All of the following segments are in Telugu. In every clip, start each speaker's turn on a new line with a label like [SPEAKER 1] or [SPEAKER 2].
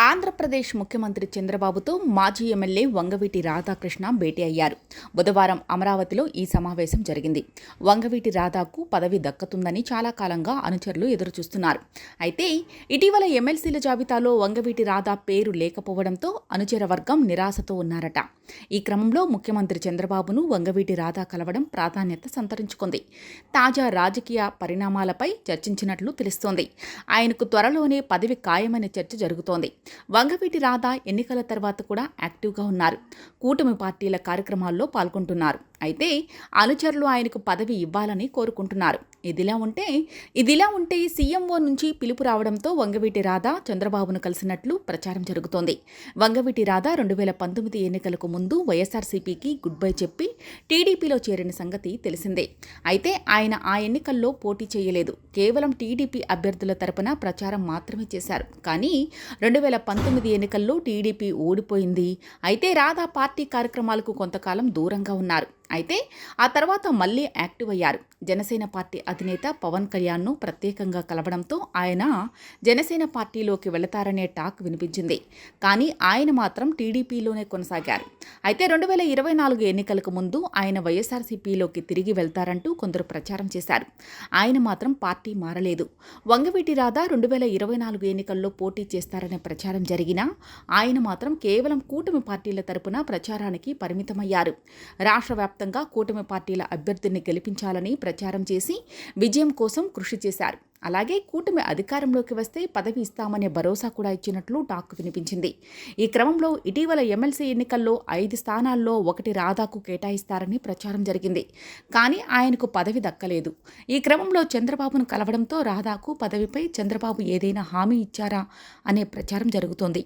[SPEAKER 1] ఆంధ్రప్రదేశ్ ముఖ్యమంత్రి చంద్రబాబుతో మాజీ ఎమ్మెల్యే వంగవీటి రాధాకృష్ణ భేటీ అయ్యారు. బుధవారం అమరావతిలో ఈ సమావేశం జరిగింది. వంగవీటి రాధాకు పదవి దక్కుతుందని చాలా కాలంగా అనుచరులు ఎదురుచూస్తున్నారు. అయితే ఇటీవల ఎమ్మెల్సీల జాబితాలో వంగవీటి రాధా పేరు లేకపోవడంతో అనుచర వర్గం నిరాశతో ఉన్నారట. ఈ క్రమంలో ముఖ్యమంత్రి చంద్రబాబును వంగవీటి రాధా కలవడం ప్రాధాన్యత సంతరించుకుంది. తాజా రాజకీయ పరిణామాలపై చర్చించినట్లు తెలుస్తోంది. ఆయనకు త్వరలోనే పదవి ఖాయమనే చర్చ జరుగుతోంది. వంగవీటి రాధా ఎన్నికల తర్వాత కూడా యాక్టివ్గా ఉన్నారు. కూటమి పార్టీల కార్యక్రమాల్లో పాల్గొంటున్నారు. అయితే అనుచరులు ఆయనకు పదవి ఇవ్వాలని కోరుకుంటున్నారు. ఇదిలా ఉంటే ఇదిలా ఉంటే సీఎంఓ నుంచి పిలుపు రావడంతో వంగవీటి రాధా చంద్రబాబును కలిసినట్లు ప్రచారం జరుగుతోంది. వంగవీటి రాధా రెండు వేల పంతొమ్మిది ఎన్నికలకు ముందు వైఎస్ఆర్సీపీకి గుడ్ బై చెప్పి టీడీపీలో చేరిన సంగతి తెలిసిందే. అయితే ఆయన ఆ ఎన్నికల్లో పోటీ చేయలేదు. కేవలం టీడీపీ అభ్యర్థుల తరపున ప్రచారం మాత్రమే చేశారు. కానీ రెండు వేల పంతొమ్మిది ఎన్నికల్లో టీడీపీ ఓడిపోయింది. అయితే రాధా పార్టీ కార్యక్రమాలకు కొంతకాలం దూరంగా ఉన్నారు. అయితే ఆ తర్వాత మళ్ళీ యాక్టివ్ అయ్యారు. జనసేన పార్టీ అధినేత పవన్ కళ్యాణ్ను ప్రత్యేకంగా కలవడంతో ఆయన జనసేన పార్టీలోకి వెళతారనే టాక్ వినిపించింది. కానీ ఆయన మాత్రం టీడీపీలోనే కొనసాగారు. అయితే రెండు వేల ఇరవై నాలుగు ఎన్నికలకు ముందు ఆయన వైఎస్ఆర్సీపీలోకి తిరిగి వెళ్తారంటూ కొందరు ప్రచారం చేశారు. ఆయన మాత్రం పార్టీ మారలేదు. వంగవీటి రాధా రెండు వేల ఇరవై నాలుగు ఎన్నికల్లో పోటీ చేస్తారనే ప్రచారం జరిగినా ఆయన మాత్రం కేవలం కూటమి పార్టీల తరపున ప్రచారానికి పరిమితమయ్యారు. రాష్ట్ర వ్యాప్తంగా కూటమి పార్టీల అభ్యర్థిని గెలిపించాలని ప్రచారం చేసి విజయం కోసం కృషి చేశారు. అలాగే కూటమి అధికారంలోకి వస్తే పదవి ఇస్తామనే భరోసా కూడా ఇచ్చినట్లు టాక్ వినిపించింది. ఈ క్రమంలో ఇటీవల ఎమ్మెల్సీ ఎన్నికల్లో ఐదు స్థానాల్లో ఒకటి రాధాకు కేటాయిస్తారని ప్రచారం జరిగింది. కానీ ఆయనకు పదవి దక్కలేదు. ఈ క్రమంలో చంద్రబాబును కలవడంతో రాధాకు పదవిపై చంద్రబాబు ఏదైనా హామీ ఇచ్చారా అనే ప్రచారం జరుగుతోంది.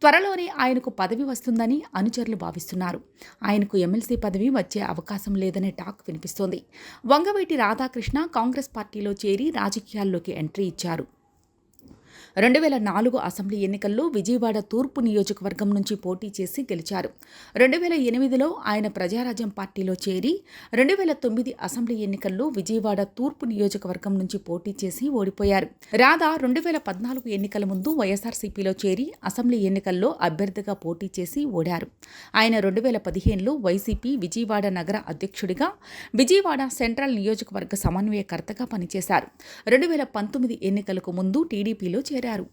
[SPEAKER 1] త్వరలోనే ఆయనకు పదవి వస్తుందని అనుచరులు భావిస్తున్నారు. ఆయనకు ఎమ్మెల్సీ పదవి వచ్చే అవకాశం లేదనే టాక్ వినిపిస్తోంది. వంగవీటి రాధాకృష్ణ కాంగ్రెస్ పార్టీలో చేరి రాజకీయాల్లో లోకి ఎంట్రీ ఇచ్చారు. రెండు వేల నాలుగు అసెంబ్లీ ఎన్నికల్లో విజయవాడ తూర్పు నియోజకవర్గం నుంచి పోటీ చేసి గెలిచారు. రెండు వేల ఎనిమిదిలో ఆయన ప్రజారాజ్యం పార్టీలో చేరి రెండు వేల తొమ్మిది అసెంబ్లీ ఎన్నికల్లో విజయవాడ తూర్పు నియోజకవర్గం నుంచి పోటీ చేసి ఓడిపోయారు. రాధా రెండు వేల పద్నాలుగు ఎన్నికల ముందు వైఎస్ఆర్సీపీలో చేరి అసెంబ్లీ ఎన్నికల్లో అభ్యర్థిగా పోటీ చేసి ఓడారు. ఆయన రెండు వేల పదిహేనులో వైసీపీ విజయవాడ నగర అధ్యక్షుడిగా విజయవాడ సెంట్రల్ నియోజకవర్గ సమన్వయకర్తగా పనిచేశారు. రెండు వేల పంతొమ్మిది ఎన్నికలకు ముందు టీడీపీలో చేరారు